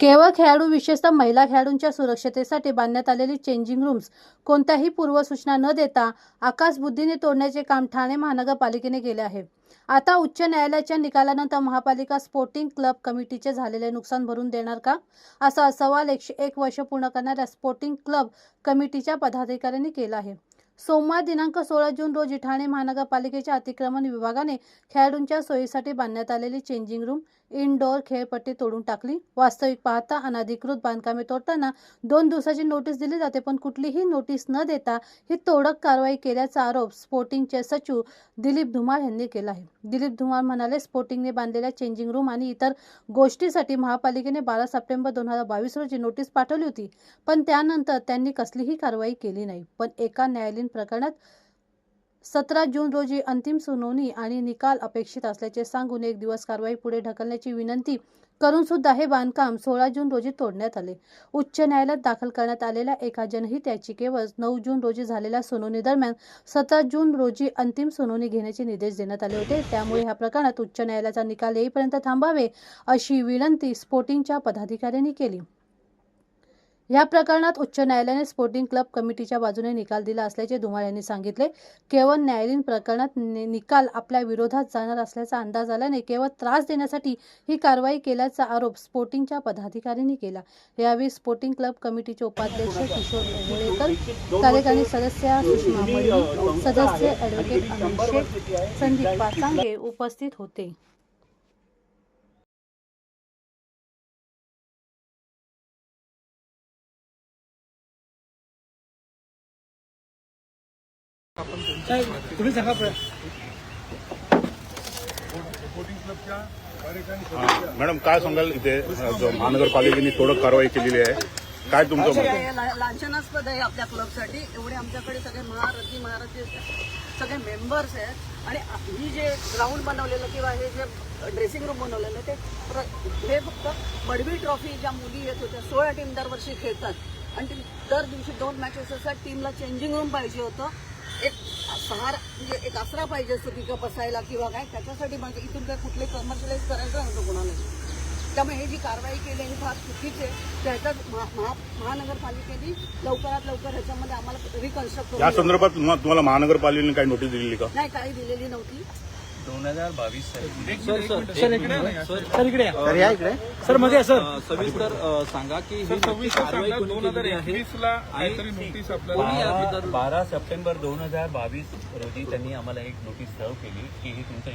केवळ खेळाडू विशेषतः महिला खेळाडूंच्या सुरक्षतेसाठी बांधण्यात आलेली चेंजिंग रूम्स कोणत्याही पूर्वसूचना न देता आकाशबुद्धीने तोडण्याचे काम ठाणे महानगरपालिकेने केले आहे. आता उच्च न्यायालयाच्या निकालानंतर महापालिका स्पोर्टिंग क्लब कमिटीचे झालेले नुकसान भरून देणार का? असा सवाल एकशे एक वर्ष पूर्ण करणाऱ्या स्पोर्टिंग क्लब कमिटीच्या पदाधिकाऱ्यांनी केला आहे. सोमवार दिनांक सोळा जून रोजी ठाणे महानगरपालिकेच्या अतिक्रमण विभागाने खेळाडूंच्या सोयीसाठी बांधण्यात आलेली चेंजिंग रूम इनडोअर खेळपट्टी तोडून टाकली. वास्तविक पाहता अनधिकृत बांधकामे तोडताना दोन दिवसाची नोटीस दिली जाते पण कुठलीही नोटीस न देता ही तोडक कारवाई केल्याचा आरोप स्पोर्टिंगचे सचिव दिलीप धुमाळ यांनी केला आहे. दिलीप धुमाळ म्हणाले स्पोर्टिंगने बांधलेल्या चेंजिंग रूम आणि इतर गोष्टीसाठी महापालिकेने बारा सप्टेंबर दोन हजार बावीस रोजी नोटीस पाठवली होती पण त्यानंतर त्यांनी कसलीही कारवाई केली नाही. पण एका न्यायालयीन प्रकरणात सतरा जून रोजी अंतिम सुनावणी आणि निकाल अपेक्षित असल्याचे सांगून एक दिवस कारवाई पुढे ढकलण्याची विनंती करून सुद्धा हे बांधकाम सोळा जून रोजी तोडण्यात आले. उच्च न्यायालयात दाखल करण्यात आलेल्या एका जनहित याचिकेवर नऊ जून रोजी झालेल्या सुनावणी दरम्यान सतरा जून रोजी अंतिम सुनावणी घेण्याचे निर्देश देण्यात आले होते. त्यामुळे ह्या प्रकरणात उच्च न्यायालयाचा निकाल येईपर्यंत थांबावे अशी विनंती स्पोर्टिंगच्या पदाधिकाऱ्यांनी केली. या प्रकरणात उच्च न्यायालयाने स्पोर्टिंग क्लब कमिटीच्या बाजूने निकाल दिला असल्याचे धुमाळ यांनी सांगितले. केवळ न्यायालयीन प्रकरणात निकाल आपल्या विरोधात जाणार असल्याचा अंदाज आल्याने केवळ त्रास देण्यासाठी ही कारवाई केल्याचा आरोप स्पोर्टिंगच्या पदाधिकाऱ्यांनी केला. यावेळी स्पोर्टिंग क्लब कमिटीचे उपाध्यक्ष किशोर ओवळेकर कार्यकारी सदस्य सुषमा सदस्य ॲडव्होकेट अनिल शेख संदीप पासांगे उपस्थित होते. तुम्ही सांगा मॅडम काय सांगाल इथे? महानगरपालिकेने तोडक कारवाई केलेली आहे काय तुमचं? हे लांछनास्पद आहे आपल्या क्लबसाठी एवढे आमच्याकडे सगळे महारथी महारथी सगळे मेंबर्स आहेत. आणि ही जे ग्राउंड बनवलेलं किंवा हे जे ड्रेसिंग रूम बनवलेलं ते हे फक्त बडवी ट्रॉफी ज्या मुली येत होत्या सोळा टीम दरवर्षी खेळतात. आणि दर दिवशी दोन मॅचेस असतात. टीमला चेंजिंग रूम पाहिजे होतं. सहारा म्हणजे एक आसरा पाहिजे असतो तिथं बसायला किंवा काय त्याच्यासाठी म्हणजे इथून काय कुठले कमर्शियलाइज करायचं नव्हतं कोणाला. त्यामुळे ही जी कारवाई केली ही फार चुकीची आहे. त्याच्यात महा- महा- महानगरपालिकेने लवकरात लवकर ह्याच्यामध्ये आम्हाला रिकन्स्ट्रक्ट या संदर्भात तुम्हा- तुम्हाला महानगरपालिकेने काही नोटीस दिलेली का? नाही काही दिलेली नव्हती. दोन हजार बावीस साली. सर सर सर इकडे या. सर. इकडे या. सरमध्ये सर. सविस्तर सांगा की ही बारा- सप्टेंबर दोन हजार बावीस रोजी त्यांनी आम्हाला एक नोटीस सर्व केली की हे तुमचं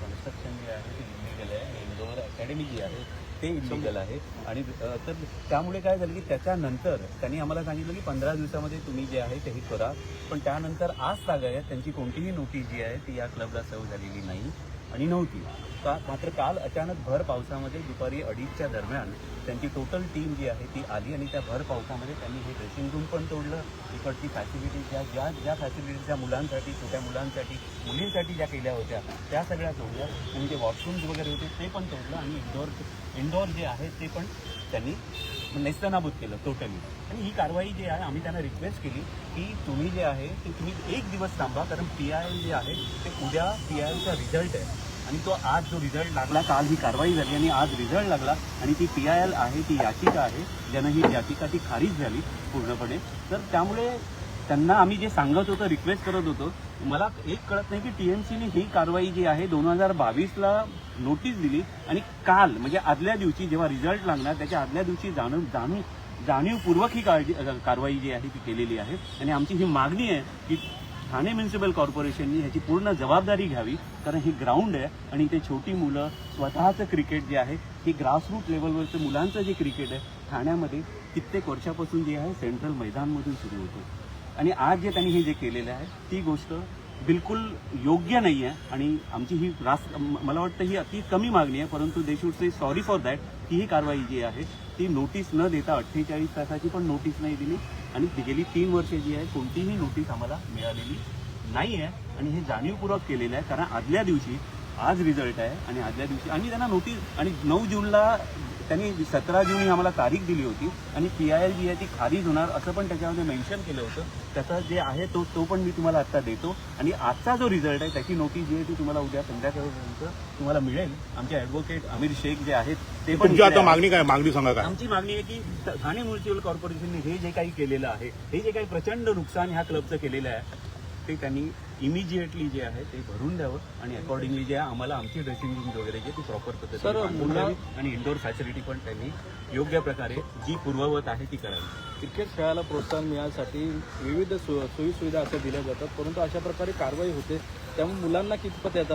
कन्स्ट्रक्शन जे आहे ते इलिगल आहे इंडोर अकॅडमी जी आहे ते इलिगल आहे. आणि तर त्यामुळे काय झालं की त्याच्यानंतर त्यांनी आम्हाला सांगितलं की पंधरा दिवसामध्ये तुम्ही जे आहे ते हे करा. पण त्यानंतर आज तागायत त्यांची कोणतीही नोटीस जी आहे ती या क्लबला सर्व झालेली नाही. आणि नव्हती. का मात्र काल अचानक भर पावसामध्ये दुपारी अडीचच्या दरम्यान त्यांची टोटल टीम जी आहे ती आली आणि त्या भर पावसामध्ये त्यांनी हे ड्रेसिंग रूम पण तोडलं. इकडची फॅसिलिटीज ज्या ज्या ज्या फॅसिलिटीज ज्या मुलांसाठी छोट्या मुलांसाठी मुलींसाठी ज्या केल्या होत्या त्या सगळ्या तोडल्या. आणि जे वॉशरूम्स वगैरे होते ते पण तोडलं आणि इंडोर इंडोर जे आहे ते पण त्यांनी नेस्तनाबूत केलं टोटली आणि ही कारवाई जी आहे आम्ही त्यांना रिक्वेस्ट केली की तुम्ही जे आहे ते तुम्ही एक दिवस थांबा कारण पी आय एल जे आहे ते उद्या पी आय एलचा रिझल्ट आहे. आणि तो आज जो रिझल्ट लागला काल ही कारवाई झाली आणि आज रिझल्ट लागला. आणि ती पी आय एल आहे ती याचिका आहे ज्यानं ही याचिका ती खारीज झाली पूर्णपणे. तर त्यामुळे त्यांना आम्ही जे सांगत होतो रिक्वेस्ट करत होतो मला एक कळत नाही की टीएमसीने ही कारवाई जी आहे दोन हजार बावीसला नोटीस दिली आणि काल म्हणजे आदल्या दिवशी जेव्हा रिझल्ट लागणार त्याच्या आदल्या दिवशी जाणून जाणून जाणीवपूर्वक ही काळजी कारवाई जी आहे ती केलेली आहे. आणि आमची ही मागणी आहे की ठाणे म्युन्सिपल कॉर्पोरेशननी ह्याची पूर्ण जबाबदारी घ्यावी कारण ही ग्राउंड आहे आणि ते छोटी मुलं स्वतःचं क्रिकेट जे आहे ही ग्रासरूट लेवलवरचं मुलांचं जे क्रिकेट आहे ठाण्यामध्ये कित्येक वर्षापासून जे आहे सेंट्रल मैदानमधून सुरू होतं. आणि आज जे त्यांनी हे जे केलेलं आहे ती गोष्ट बिलकुल योग्य नाही आहे आणि आमची ही रास म- मला वाटतं ही अति कमी मागणी आहे परंतु they should say sorry for that की ही कारवाई जी आहे ती नोटीस न देता अठ्ठेचाळीस तासाची पण नोटीस नाही दिली आणि गेली तीन वर्ष जी आहे कोणतीही नोटीस आम्हाला मिळालेली नाही आहे आणि हे जाणीवपूर्वक केलेलं आहे कारण आदल्या दिवशी आज रिझल्ट आहे आणि आदल्या दिवशी आणि त्यांना नोटीस आणि नऊ जूनला त्यांनी सतरा जून ही आम्हाला तारीख दिली होती आणि पी आय एल जी आहे ती खारीज होणार असं पण त्याच्यामध्ये मेन्शन केलं होतं. त्याचा जे आहे तो तो पण मी तुम्हाला आत्ता देतो. आणि आजचा जो रिझल्ट आहे त्याची नोटीस जी आहे ती तुम्हाला उद्या संध्याकाळपर्यंत तुम्हाला मिळेल. आमचे ॲडव्होकेट अमीर शेख जे आहेत ते पण आता. मागणी काय? मागणी सांगा काय? आमची मागणी आहे की ठाणे म्युन्सिपल कॉर्पोरेशनने हे जे काही केलेलं आहे हे जे काही प्रचंड नुकसान ह्या क्लबचं केलेलं आहे ते त्यांनी इमिजिएटली जे आहे ते भरून द्यावं आणि अकॉर्डिंगली जे आहे आम्हाला आमची ड्रेसिंग रूम वगैरे जे ती प्रॉपर पद्धतीने सर, बांधून मुला- द्यावी आणि इंडोर फॅसिलिटी पण त्यांनी योग्य प्रकारे जी पूर्ववत आहे ती करावी. क्रिकेट खेळायला प्रोत्साहन मिळण्यासाठी विविध सो सोयी सुविधा अशा दिल्या जातात परंतु अशा प्रकारे कारवाई होते. त्यामुळे मुलांना कितपत याचा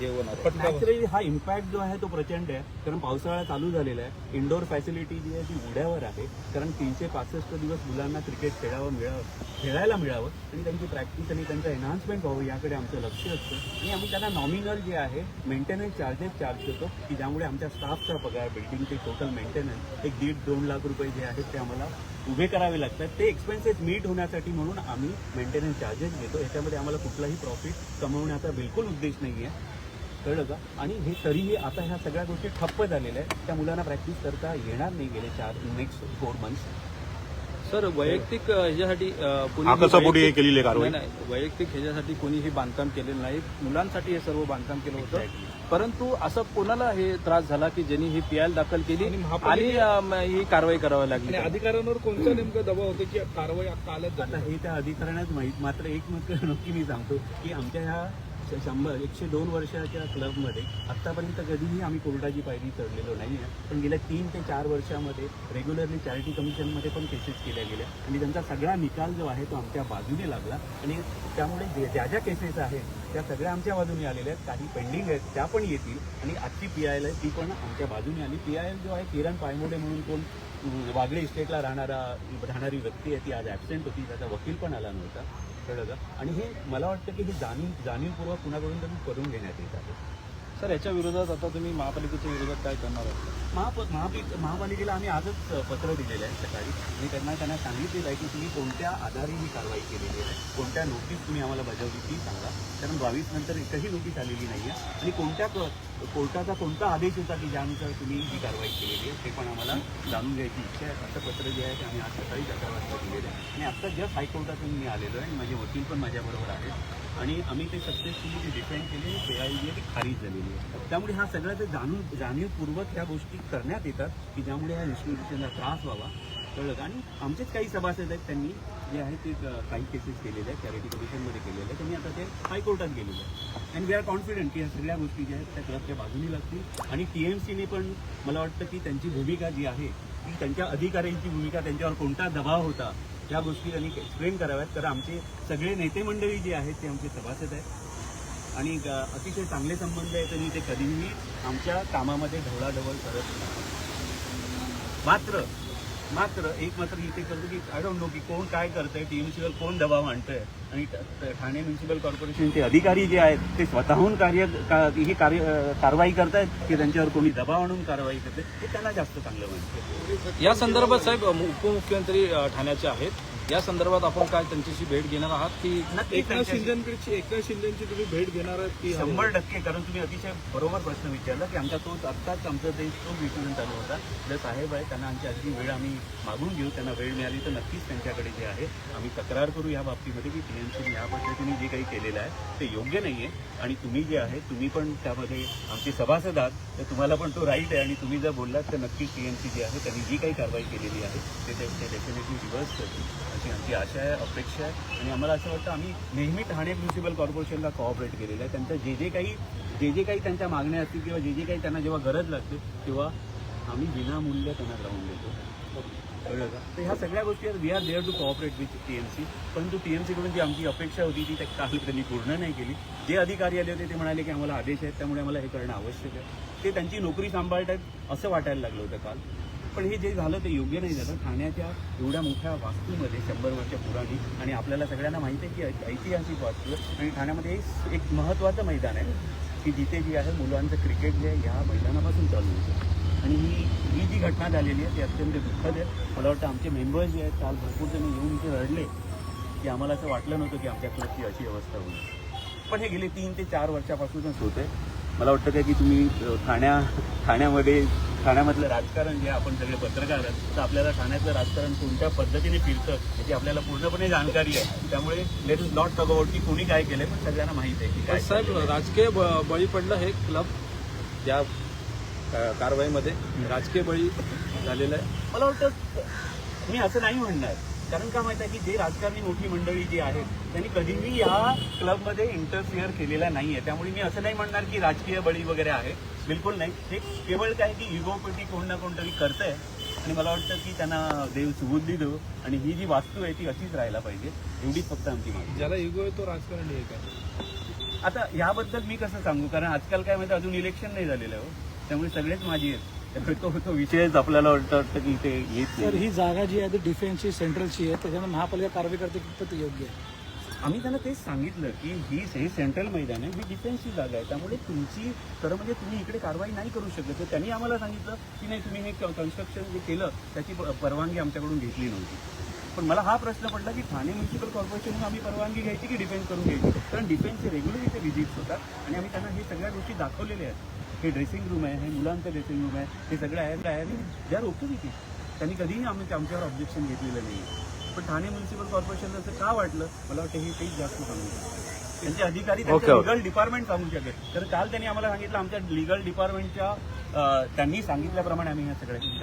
हे होणार ऍक्च्युली हा इम्पॅक्ट जो आहे तो प्रचंड आहे. कारण पावसाळा चालू झालेला आहे. इंडोर फॅसिलिटी जी आहे ती उड्यावर आहे. कारण तीनशे पासष्ट दिवस मुलांना क्रिकेट खेळावं मिळावं खेळायला मिळावं. आणि त्यांची प्रॅक्टिस आणि त्यांचं एन्हान्समेंट व्हावं याकडे आमचं लक्ष असतं. आणि आम्ही त्यांना नॉमिनल जे आहे मेंटेनन्स चार्जेस चार्ज करतो की ज्यामुळे आमच्या स्टाफचा पगार बिल्डिंगचे टोटल मेंटेनन्स एक दीड दोन लाख रुपये जे आहेत ते आम्हाला उभे करावे लागतात. ते एक्सपेन्सेस मीट होण्यासाठी म्हणून आम्ही मेंटेनन्स चार्जेस घेतो. याच्यामध्ये आम्हाला कुठलाही प्रॉफिट कमवण्याचा बिलकुल उद्देश नाही आहे कळलं का? आणि हे तरीही आता ह्या सगळ्या गोष्टी ठप्प झालेल्या आहेत. त्या मुलांना प्रॅक्टिस करता येणार नाही गेले चार नेक्स्ट फोर मंथ्स सर वैयक्तिक ह्याच्यासाठी कोणी आकाशापोटी हे वैयक्तिक- केलेली आहे कारवाई? नाही, नाही. वैयक्तिक ह्याच्यासाठी कोणीही बांधकाम केलेलं नाही. मुलांसाठी हे सर्व बांधकाम केलं होतं. परंतु असं कोणाला हे त्रास झाला की ज्यांनी ही पीआय दाखल केली आणि अ, म, ही कारवाई करावी लागली? अधिकाऱ्यांवर कोणता नेमका दबाव होतो की कारवाई आता आल्याच आता हे त्या अधिकाऱ्यांनाच माहीत मात्र एक मात्र नक्की मी सांगतो की आमच्या ह्या शंभर एकशे दोन वर्षाच्या क्लबमध्ये आत्तापर्यंत कधीही आम्ही कोर्टाची पायरी चढलेलो नाही आहे. पण गेल्या तीन ते चार वर्षामध्ये रेग्युलरली चॅरिटी कमिशनमध्ये पण केसेस केल्या गेल्या. आणि त्यांचा सगळा निकाल जो आहे तो आमच्या बाजूने लागला. आणि त्यामुळे ज्या ज्या केसेस आहेत त्या सगळ्या आमच्या बाजूने आलेल्या आहेत. काही पेंडिंग आहेत त्या पण येतील. आणि आजची पी आय एल आहे ती पण आमच्या बाजूने आली. पी आय एल जो आहे किरण पायमोडे म्हणून कोण वागळे इस्टेटला राहणारा राहणारी व्यक्ती आहे ती आज ॲबसेंट होती. त्याचा वकील पण आला नव्हता. कळलं. आणि हे मला वाटतं की हे जाणीव जाणीवपूर्वक कुणाकडून तरी करून घेण्यात येत आहे. सर याच्या विरोधात आता तुम्ही महापालिकेच्या विरोधात काय करणार आहात? महाप महापिक महापालिकेला आम्ही आजच पत्र दिलेलं आहे सकाळी. आणि त्यांना त्यांना सांगितलेलं आहे की तुम्ही कोणत्या आधारे ही कारवाई केलेली आहे? कोणत्या नोटीस तुम्ही आम्हाला बजावली ती सांगा. कारण बावीस नंतर एकही नोटीस आलेली नाही आहे आणि कोणत्या कोर्टाचा कोणता आदेश होता की ज्यानुसार तुम्ही ही कारवाई केलेली आहे ते पण आम्हाला जाणून घ्यायची इच्छा आहे. असं पत्र जे आहे ते आम्ही आज सकाळी अकरा वाजता दिलेलं आहे. आणि आत्ता जस्ट हायकोर्टातून मी आलेलो आहे आणि माझे वकील पण माझ्याबरोबर आहेत. आणि आम्ही ते सक्सेसफुली ते डिफेंड केले पी आय ती खारीज झालेली आहे. त्यामुळे हा सगळ्या ते जाणून जाणीवपूर्वक ह्या गोष्टी करण्यात येतात की ज्यामुळे ह्या इन्स्टिट्यूशनला त्रास व्हावा कळलं. का? आणि आमचेच काही सभासद आहेत त्यांनी जे आहे ते काही केसेस केलेले आहेत चॅरिटी कमिशनमध्ये केलेले आहेत. त्यांनी आता ते हायकोर्टात गेलेले आहेत. अँड वी आर कॉन्फिडंट की ह्या सगळ्या गोष्टी ज्या आहेत त्या क्लबच्या बाजूने लागतील. आणि टी एम सीने पण मला वाटतं की त्यांची भूमिका जी आहे ती त्यांच्या अधिकाऱ्यांची भूमिका त्यांच्यावर कोणता दबाव होता या गोष्टी त्यांनी एक्सप्लेन कराव्यात. तर आमचे सगळे नेते मंडळी जे आहेत ते आमचे सभासद आहेत. आणि ग- अतिशय चांगले संबंध आहेत आणि ते कधीही आमच्या कामामध्ये ढवळाढवळ करत नाही मात्र मात्र एक मात्र इथे करतो की आय डोंट नो की कोण काय करतंय टी म्युन्सिपल कोण दबाव आणतंय. आणि ठाणे म्युन्सिपल कॉर्पोरेशनचे अधिकारी जे आहेत ते स्वतःहून कार्य का- ही कार्य कारवाई करतायत की त्यांच्यावर कोणी दबाव आणून कारवाई करते हे त्यांना जास्त चांगलं वाटतं या संदर्भात साहेब उपमुख्यमंत्री ठाण्याचे आहेत. या संदर्भात आपण काय त्यांच्याशी भेट घेणार आहात की नक्की एकनाथ त्यांच्याशी- शिंदेकडची एकनाथ शिंदेची तुम्ही भेट घेणार आहात की शंभर टक्के कारण तुम्ही अतिशय बरोबर प्रश्न विचारला की आमचा तो आत्ताच आमचं ते तो विचलन चालू होता. जे साहेब आहे त्यांना आमची अगदी वेळ आम्ही मागून घेऊ त्यांना वेळ मिळाली तर नक्कीच त्यांच्याकडे जे आहे आम्ही तक्रार करू या बाबतीमध्ये की टीएमसीने या पद्धतीने जे काही केलेलं आहे ते योग्य नाही आहे आणि तुम्ही जे आहे तुम्ही पण त्यामध्ये आमचे सभासद आहात तर तुम्हाला पण तो राईट आहे. आणि तुम्ही जर बोललात तर नक्कीच टीएमसी जे आहे त्यांनी जी काही कारवाई केलेली आहे ते ते डेफिनेटली रिव्हर्स करतील. अशी आमची आशा आहे अपेक्षा आहे. आणि आम्हाला असं वाटतं आम्ही नेहमी ठाणे म्युन्सिपल कॉर्पोरेशनला कॉऑपरेट केलेलं आहे. त्यांचं जे जे काही जे जे काही त्यांच्या मागण्या असतील किंवा जे जे काही त्यांना जेव्हा गरज लागते तेव्हा आम्ही विनामूल्य त्यांना ग्राउंड देतो. कळलं का? तर ह्या सगळ्या गोष्टी we are there to cooperate with T M C परंतु टी एम सीकडून जी आमची अपेक्षा होती ती त्या काल त्यांनी पूर्ण नाही केली. जे अधिकारी आले होते ते म्हणाले की आम्हाला आदेश आहेत त्यामुळे आम्हाला हे करणं आवश्यक आहे. ते त्यांची नोकरी सांभाळत आहेत असं वाटायला लागलं होतं काल. पण हे जे झालं ते योग्य नाही झालं. ठाण्याच्या एवढ्या मोठ्या वास्तूमध्ये शंभर वर्ष पुराणी आणि आपल्याला सगळ्यांना माहिती आहे की ऐतिहासिक वास्तू आहे. आणि ठाण्यामध्ये एक- एक महत्त्वाचं मैदान आहे की जिथे जी आहे मुलांचं क्रिकेट जे आहे ह्या मैदानापासून चालू होतं. आणि ही ही जी घटना झालेली आहे ती अत्यंत दुःखद आहे. मला वाटतं आमचे मेंबर्स जे आहेत काल भरपूर जण येऊन इथे रडले की आम्हाला असं वाटलं नव्हतं की आमच्या क्लबची अशी अवस्था होईल. पण हे गेले तीन ते चार वर्षापासूनच होते मला वाटतं काय की तुम्ही ठाण्या ठाण्यामध्ये ठाण्यामधलं राजकारण जे आपण सगळे पत्रकार आहेत तर आपल्याला ठाण्यातलं राजकारण कोणत्या पद्धतीने फिरतं याची आपल्याला पूर्णपणे जाणकारी आहे. त्यामुळे let is not talk about की कोणी काय केलंय पण सगळ्यांना माहिती आहे की काय साहेब राजकीय ब- बळी पडलं हे क्लब या कारवाईमध्ये. राजकीय बळी झालेलं आहे. मला वाटतं मी असं नाही म्हणणार. कारण का माहिती आहे की जे राजकारणी मोठी मंडळी जी आहेत त्यांनी कधीही या क्लबमध्ये इंटरफिअर केलेला नाही आहे त्यामुळे मी असं नाही म्हणणार की राजकीय बळी वगैरे आहे. बिलकुल नाही. ते केवळ काय की इगोपटी कोण ना कोणतरी करतंय. आणि मला वाटतं की त्यांना देव सुबुद्धी देऊ आणि ही जी वास्तू आहे ती अशीच राहायला पाहिजे. एवढीच फक्त आमची मागणी. ज्याला इगो आहे तो राजकारणी आहे का? आता याबद्दल मी कसं सांगू? कारण आजकाल काय माहिती अजून इलेक्शन नाही झालेलं आहे हो. त्यामुळे सगळेच माझी आहेत. त्यामुळे तो तो विषयच आपल्याला वाटतं की इथे येत नाही. ही जागा जी आहे ती डिफेन्सची सेंट्रलची आहे त्याच्यामुळे महापालिका कारवाई करते कितपत योग्य आहे आम्ही त्यांना तेच सांगितलं की ही हे सेंट्रल मैदान आहे ही डिफेन्सची जागा आहे. त्यामुळे तुमची खरं म्हणजे तुम्ही इकडे कारवाई नाही करू शकत. तर त्यांनी आम्हाला सांगितलं की नाही तुम्ही हे कन्स्ट्रक्शन जे केलं त्याची प- परवानगी आमच्याकडून घेतली नव्हती. पण मला हा प्रश्न पडला की ठाणे म्युन्सिपल कॉर्पोरेशनने आम्ही परवानगी घ्यायची की डिफेन्स करून घ्यायची? कारण डिफेन्सचे रेग्युलर इथे व्हिजिट्स होतात आणि आम्ही त्यांना हे सगळ्या गोष्टी दाखवलेल्या आहेत. हे ड्रेसिंग रूम आहे हे मुलांचं ड्रेसिंग रूम आहे हे सगळं आहे आहे ज्या ओके विथे त्यांनी कधीही आम्ही आमच्यावर ऑब्जेक्शन घेतलेलं नाही. पण ठाणे म्युन्सिपल कॉर्पोरेशनला असं का वाटलं? मला वाटतं हे तेच जास्त सांगू त्यांचे अधिकारी त्यांच्या लिगल डिपार्टमेंट सांगू शकेल तर काल त्यांनी आम्हाला सांगितलं आमच्या लिगल डिपार्टमेंटच्या त्यांनी सांगितल्याप्रमाणे आम्ही ह्या सगळ्याची